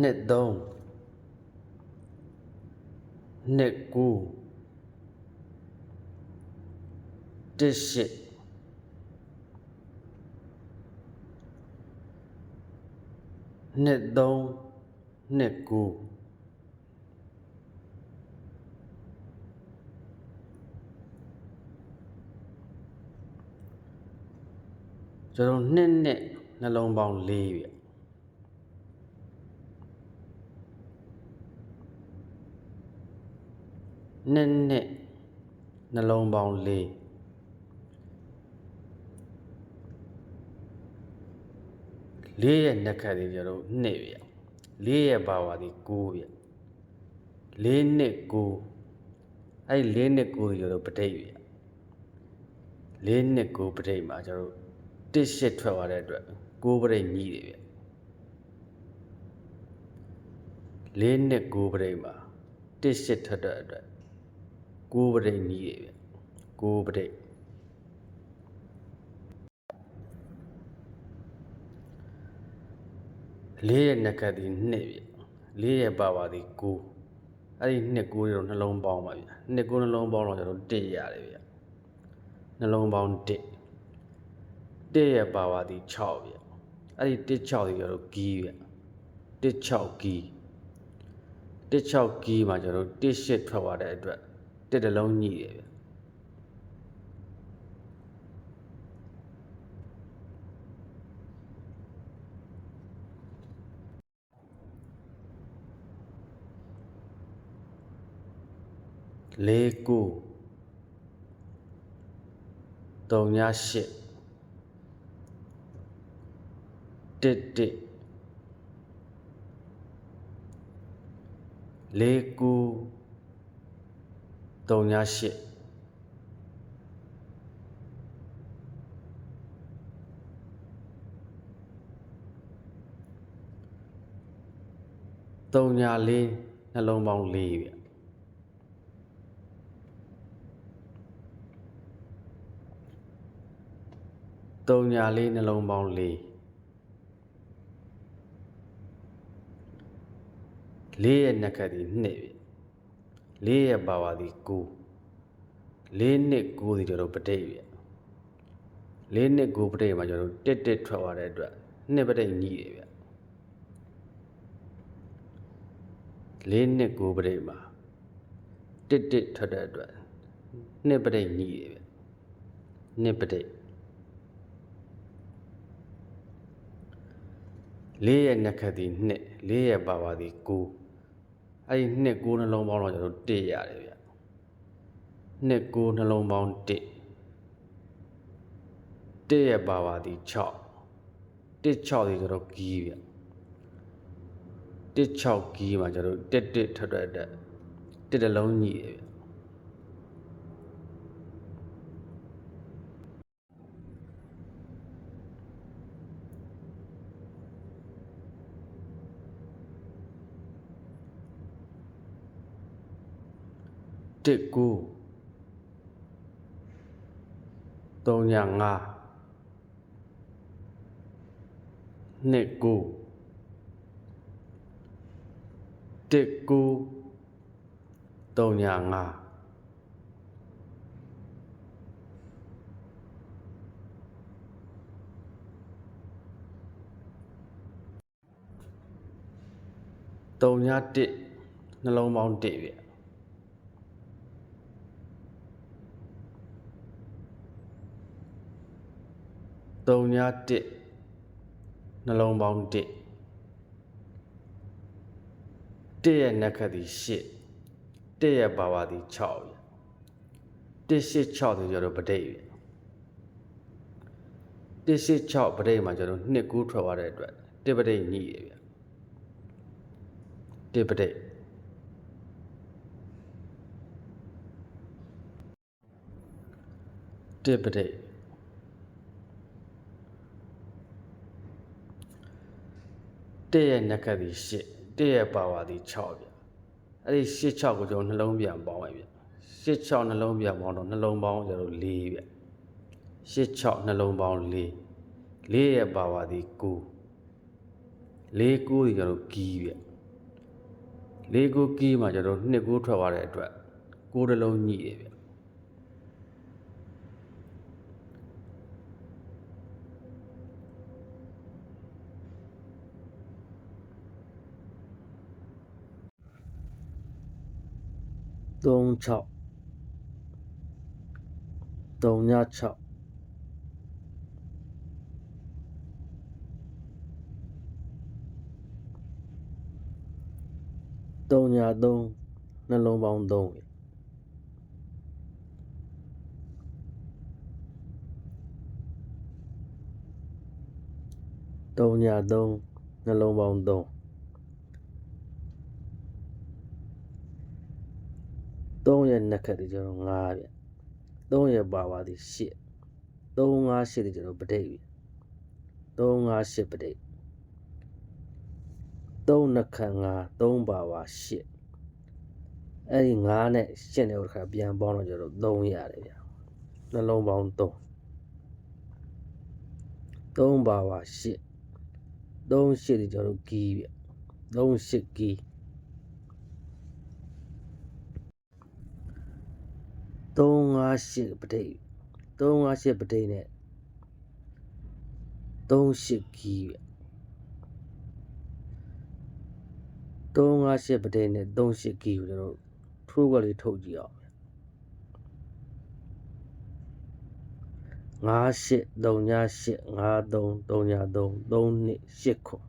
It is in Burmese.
နှစ်3နှစ်9တစ်8နှစ်3နှစ်9ကျွန်တော်နှစ်နှစ်နှလုံးပေါင်း၄ပြ နှစ်နှစ်နှလုံးပေါင်း၄လေးရဲ့နှက်ခတ်လေးကျွန်တော်နှစ်ပြလေးရဲ့ပါဝါဒီ9ပြလေးနှစ်9အဲ့ဒီလေးနှစ်9ကိုကျွန်တော်ပဋိပြလေးနှစ်9ပဋိမှာကျွန်တော်တစ်ရှစ်ထွက်သွားတဲ့အတွက်9ပဋိညီးတယ်ဗျလေးနှစ်9ပဋိမှာတစ်ရှစ်ထွက်တဲ့အတွက် 9ပဋိညီးတယ်ဗျ9ပဋိလေးရဲ့နှက်ကတ်ဒီနှစ်ဗျလေးရဲ့ပါပါဒီ9အဲ့ဒီနှစ်9ရောနှလုံးပေါင်းပါဗျနှစ်9နှလုံးပေါင်းတော့ကျွန်တော်1ရတယ်ဗျနှလုံးပေါင်း1 1ရဲ့ပါပါဒီ6ဗျအဲ့ဒီ1 6ဒီကျွန်တော်ဂီးဗျ1 6ဂီး1 6ဂီးမှာကျွန်တော်1 8ထွက်သွားတဲ့အတွက် တစ်တလုံးညှိတယ်ဗျလေးကိုတုံညာရှစ်တစ်တစ်လေးကို တုံညာရှစ်တုံညာလေးနှလုံးပေါင်းလေးဗျတုံညာလေးနှလုံးပေါင်းလေးလေးရဲ့နှက်ခတ်ဒီနှစ်ဗျ လေးရဲ့ပါဝါဒီ9လေးနှစ်9ဒီကျွန်တော်ပဋိဗျလေးနှစ်9ပဋိမှာကျွန်တော်တစ်တစ်ထွက်သွားတဲ့အတွက်နှစ်ပဋိညီးတယ်ဗျလေးနှစ်9ပဋိမှာတစ်တစ်ထွက်တဲ့အတွက်နှစ်ပဋိညီးတယ်ဗျနှစ်ပဋိလေးရဲ့နှက်ခတ်ဒီနှစ်လေးရဲ့ပါဝါဒီ9 အဲ့ဒီနှစ်9နှလုံးပေါင်းတော့ကျွန်တော်1ရတယ်ဗျနှစ်9နှလုံးပေါင်း1 1ရဲ့ပါဝါဒီ6 1 6ဒီကျွန်တော်ဂီးဗျ1 6ဂီးမှာကျွန်တော်1 1ထွက်ထွက်တက်1တစ်လုံးညီတယ်ဗျ တစ်ကို3ည5နှစ်ကိုတစ်ကို3ည53ည1နှလုံးပေါင်း1ဗျ 3ည1နှလုံးပေါင်း1 1ရဲ့နှက်ခတ်ဒီ8 1ရဲ့ပါဝါဒီ6ပြ1 8 6ဆိုကြတော့ပဋိပြ1 8 6ပဋိမှာကျွန်တော်နှစ်ကူးထွက်သွားတဲ့အတွက်1ပဋိညှိရဗျ1ပဋိ1ပဋိ 1ရဲ့နှက်ခတ်ဒီ8 1ရဲ့ပါဝါဒီ6ဗျအဲ့ဒီ8 6ကိုကျွန်တော်နှလုံးပြန်ပေါင်းလိုက်ဗျ8 6နှလုံးပြန်ပေါင်းတော့နှလုံးပေါင်းကျွန်တော်4ဗျ8 6နှလုံးပေါင်း4 4ရဲ့ပါဝါဒီ9 4 9ဒီကျွန်တော်ဂီးဗျလေးကိုကီးမှကျွန်တော်နှစ်ကိုထွက်သွားတဲ့အတွက်ကိုယ်တစ်လုံးညှိတယ်ဗျ သုံး6 3ည63ည3နှလုံးပေါင်း3ပဲ3ည3နှလုံးပေါင်း3 3ရဲ့နှစ်ခက်တွေကျွန်တော်9ဗျ3ရဲ့ပါပါသည်8 3 5 8တွေကျွန်တော်ပဋိဗျ3 5 8ပဋိ3နှစ်ခက်9 3ပါပါ8အဲ့ဒီ9နဲ့8နဲ့တစ်ခါပြန်ပေါင်းတော့ကျွန်တော်3ရတယ်ဗျနှလုံးပေါင်း3 3ပါပါ8 3 8တွေကျွန်တော်ကီးဗျ3 8ကီး 358ပဋိ358ပဋိနဲ့38ကီးဗျ358ပဋိနဲ့38ကီးကိုကျွန်တော်ထိုးကလေးထုတ်ကြည့်အောင်58 38 53 33 32 8ခွန်